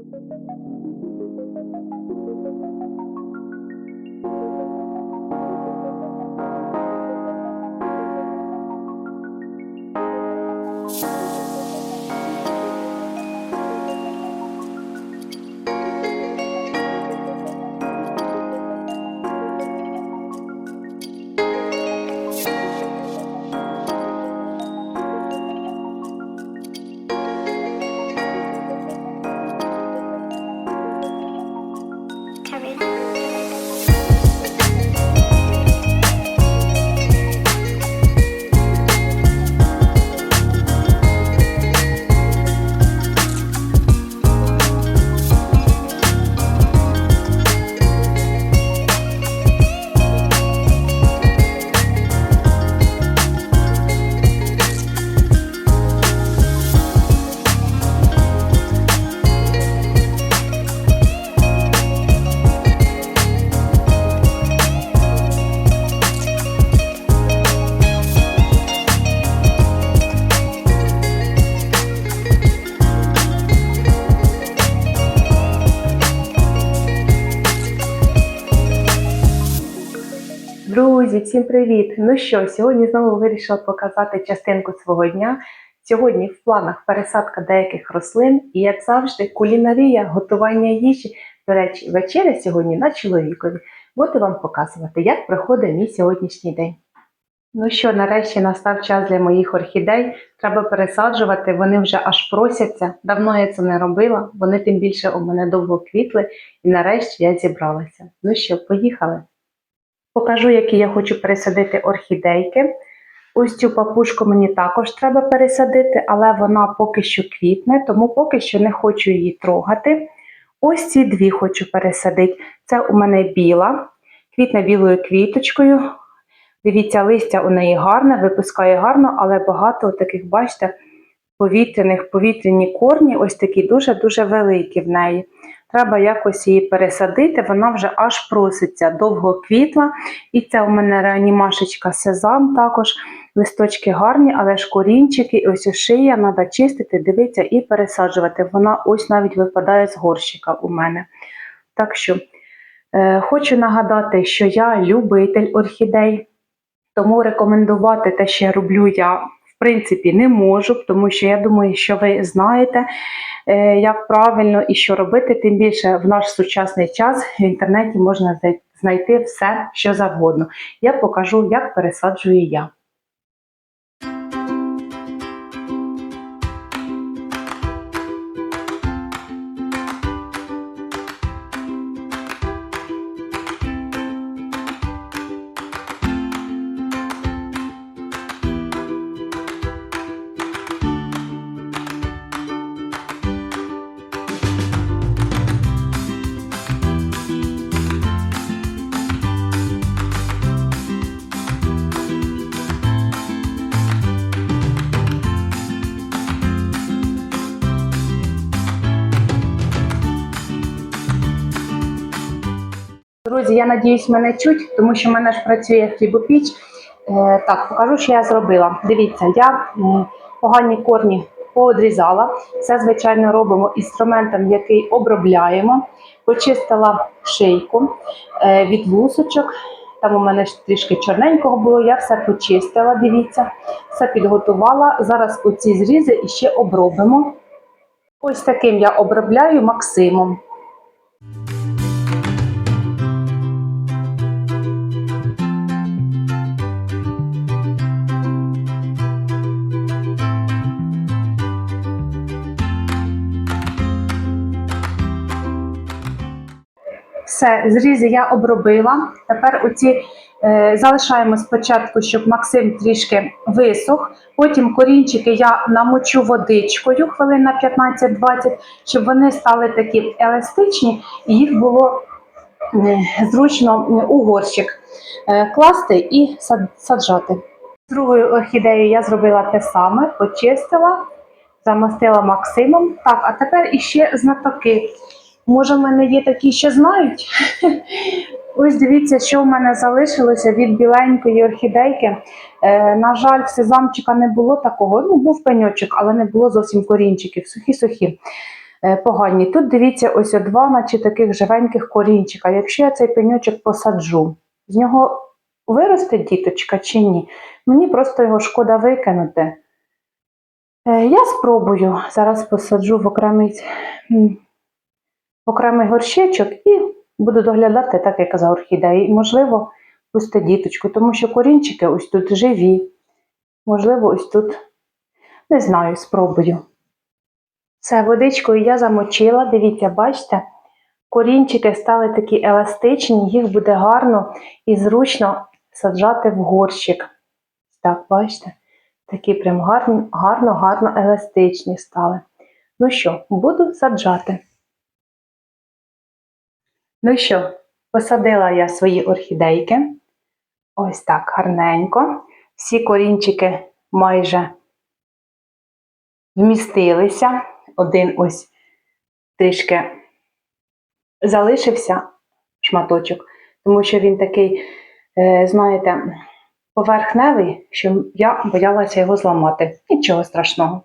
Thank you. Друзі, всім привіт! Ну що, сьогодні знову вирішила показати частинку свого дня. Сьогодні в планах пересадка деяких рослин і, як завжди, кулінарія, готування їжі. До речі, вечеря сьогодні на чоловікові. Буду вам показувати, як проходить мій сьогоднішній день. Ну що, нарешті настав час для моїх орхідей. Треба пересаджувати, вони вже аж просяться. Давно я це не робила, вони тим більше у мене довго квітли, і нарешті я зібралася. Ну що, поїхали. Покажу, які я хочу пересадити орхідейки. Ось цю папушку мені також треба пересадити, але вона поки що квітне, тому поки що не хочу її трогати. Ось ці дві хочу пересадити. Це у мене біла, квітне білою квіточкою. Дивіться, листя у неї гарне, випускає гарно, але багато таких, бачите, повітряних повітряні корні, ось такі дуже-дуже великі в неї. Треба якось її пересадити, вона вже аж проситься, довго квітла. І це у мене реанімашечка сезам також. Листочки гарні, але ж корінчики, ось ось шия, треба чистити, дивитися і пересаджувати. Вона ось навіть випадає з горщика у мене. Так що е, хочу нагадати, що я любитель орхідей, тому рекомендувати те, що роблю, я в принципі не можу, тому що я думаю, що ви знаєте, е, як правильно і що робити. Тим більше в наш сучасний час в інтернеті можна знайти все, що завгодно. Я покажу, як пересаджую я. Друзі, я надіюсь, мене чуть, тому що в мене ж працює хлібопіч. Е, так, покажу, що я зробила. Дивіться, я погані корні поодрізала. Це, звичайно, робимо інструментом, який обробляємо. Почистила шийку е, від вусочок. Там у мене трішки чорненького було, я все почистила, дивіться, все підготувала. Зараз оці зрізи іще обробимо. Ось таким я обробляю Максимом. Все, зрізи я обробила. Тепер оці е, залишаємо спочатку, щоб Максим трішки висох. Потім корінчики я намочу водичкою хвилин на 15-20, щоб вони стали такі еластичні і їх було е, зручно е, у горщик е, класти і сад- саджати. Другою орхідеєю я зробила те саме, почистила, замостила Максимом. Так, а тепер іще знатоки. Може, в мене є такі, що знають. Ось дивіться, що в мене залишилося від біленької орхідейки. Е, на жаль, в сезамчика не було такого. Ну, був пеньочок, але не було зовсім корінчиків, сухі-сухі. е, погані. Тут дивіться, ось два, наче таких живеньких корінчика. Якщо я цей пеньочок посаджу, з нього виросте діточка чи ні? Мені просто його шкода викинути. Е, Я спробую. Зараз посаджу в окремий, окремий горщичок і буду доглядати, так як за орхідеї. І, можливо, пусти діточку, тому що корінчики ось тут живі. Можливо, ось тут, не знаю, спробую. Все, водичкою я замочила. Дивіться, бачите, корінчики стали такі еластичні, їх буде гарно і зручно саджати в горщик. Так, бачите? Такі прям гарно, гарно, гарно еластичні стали. Ну що, буду саджати. Ну що, посадила я свої орхідейки. Ось так гарненько. Всі корінчики майже вмістилися. Один ось трішки залишився шматочок, тому що він такий, е, знаєте, поверхневий, що я боялася його зламати. Нічого страшного.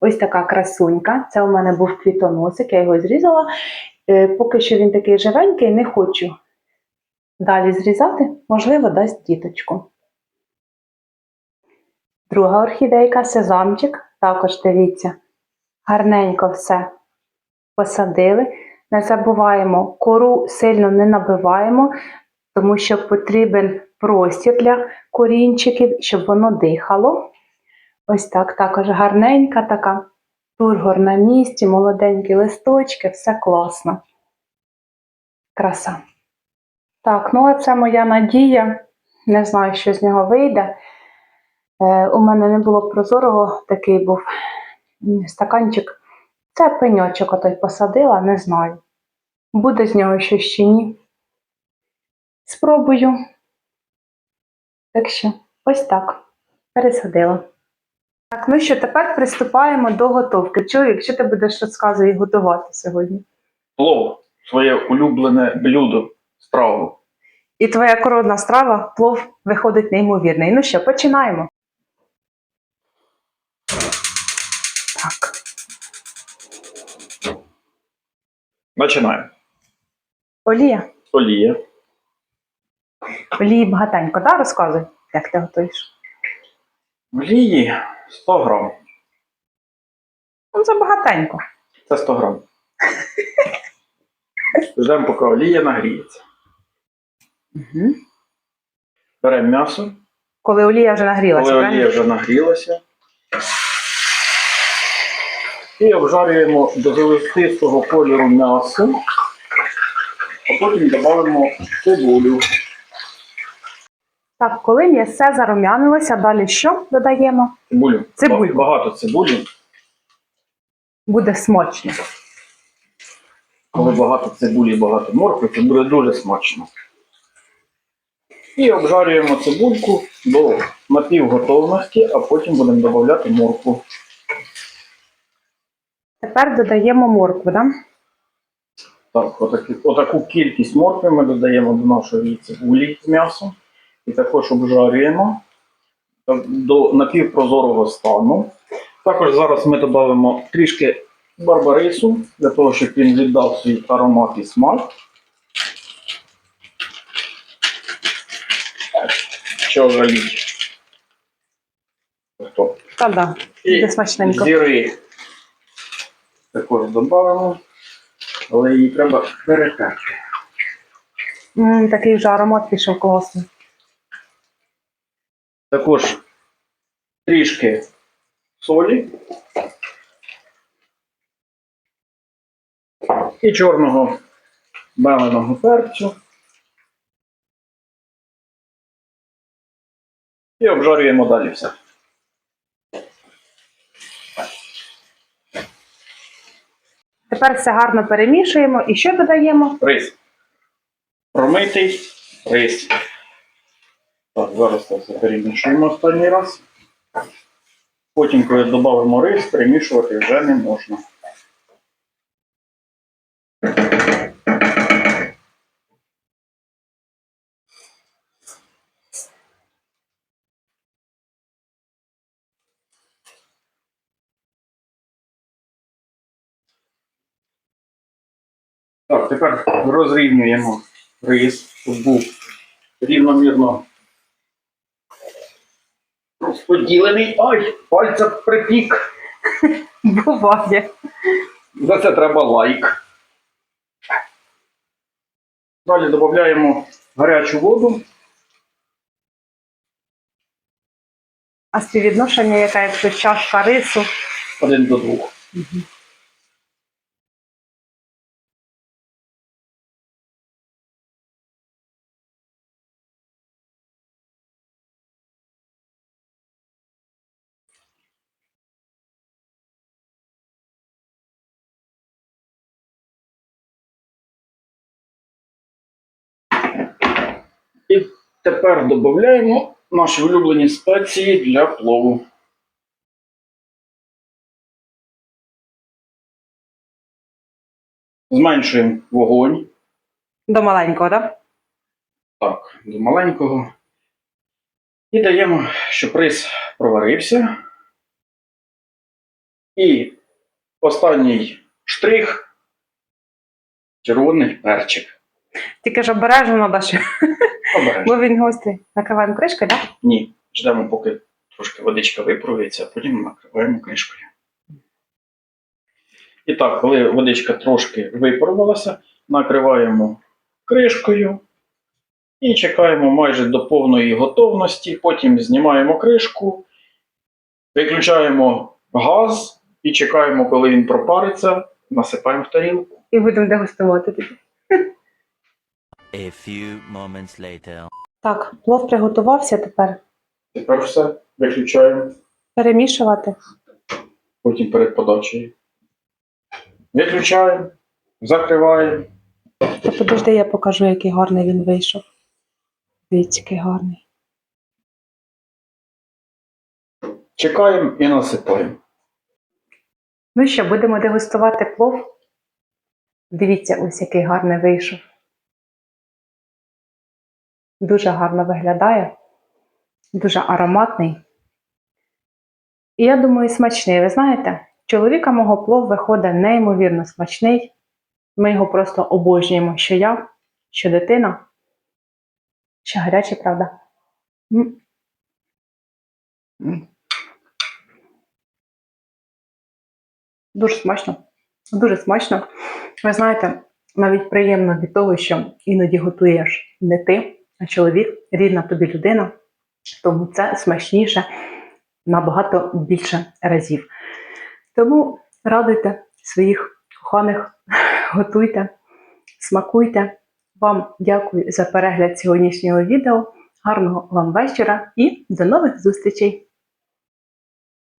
Ось така красунька. Це у мене був квітоносик, я його зрізала. Е, Поки що він такий живенький, не хочу далі зрізати, можливо, дасть діточку. Друга орхідейка сезамчик. Також дивіться, гарненько все посадили. Не забуваємо, кору сильно не набиваємо, тому що потрібен простір для корінчиків, щоб воно дихало. Ось так, також гарненька така, тургор на місці, молоденькі листочки, все класно. Краса. Так, ну а це моя надія. Не знаю, що з нього вийде. Е, у мене не було прозорого, такий був стаканчик. Це пеньочок отой посадила, не знаю. Буде з нього щось чи ні. Спробую. Так що, ось так. Пересадила. Так, ну що, тепер приступаємо до готовки. Чоловік, що ти будеш розказувати готувати сьогодні? Плов своє улюблене блюдо, страву. І твоя коронна страва, плов, виходить неймовірний. Ну що, починаємо. Так. Починаємо. Олія. Олія. Олії багатенько, да? Розказуй, як ти готуєш. Олії 100 грам. Ну, це багатенько. Це 100 грам. Ждемо, поки олія нагріється. Угу. Беремо м'ясо. Коли олія вже нагрілася, Коли правильно? олія вже нагрілася. І обжарюємо до золотистого кольору м'ясо. А потім додаємо цибулю. Так, коли м'ясце зарум'янилося, далі що додаємо? Цибулю. Цибульку. Ба- Багато цибулі. Буде смачно. Коли багато цибулі і багато моркви, то буде дуже смачно. І обжарюємо цибульку до напівготовності, а потім будемо додавати моркву. Тепер додаємо моркву, да? Так, отакі, отаку кількість моркви ми додаємо до нашої цибулі з м'ясом. І також обжарюємо до напівпрозорого стану. Також зараз ми додамо трішки барбарису, для того, щоб він віддав свій аромат і смак. Що жаліть? Та да. Буде смачненько. зіри також додамо, але її треба перетерти. Такий вже аромат пішов класний. Також трішки солі і чорного меленого перцю. І обжарюємо далі все. Тепер все гарно перемішуємо. І що додаємо? Рис. Промитий рис. Так, зараз це все перемішуємо останній раз. Потім, коли додамо рис, перемішувати вже не можна. Так, тепер розрівнюємо рис, щоб був рівномірно розподілений. Ай, пальця припік. Буває. За це треба лайк. Далі додаємо гарячу воду. А співвідношення, яка якщо чашка рису. Один до двох. І тепер додаємо наші улюблені спеції для плову. Зменшуємо вогонь. До маленького, так? Так, до маленького. І даємо, щоб рис проварився. І останній штрих червоний перчик. Тільки ж обережно Обережно. Бо він гострий. Накриваємо кришкою, так? Ні, ждемо, поки трошки водичка випарується, а потім накриваємо кришкою. І так, коли водичка трошки випарувалася, накриваємо кришкою і чекаємо майже до повної готовності. Потім знімаємо кришку, виключаємо газ і чекаємо, коли він пропариться, насипаємо в тарілку. І будемо дегустувати тоді. A few moments later. Так, плов приготувався тепер. Тепер все виключаємо. Перемішувати. потім перед подачею. Виключаємо, закриваємо. Подожди, я покажу, який гарний він вийшов. Дивіться, який гарний. Чекаємо і насипаємо. Ну що, будемо дегустувати плов. Дивіться, ось який гарний вийшов. Дуже гарно виглядає, дуже ароматний. І я думаю, смачний. Ви знаєте, чоловіка мого плов виходить неймовірно смачний. Ми його просто обожнюємо, що я, що дитина. Ще гарячий, правда? М. М. Дуже смачно. Дуже смачно. Ви знаєте, навіть приємно від того, що іноді готуєш не ти, чоловік, рідна тобі людина. Тому це смачніше набагато більше разів. Тому радуйте своїх коханих, готуйте, смакуйте. Вам дякую за перегляд сьогоднішнього відео. Гарного вам вечора і до нових зустрічей!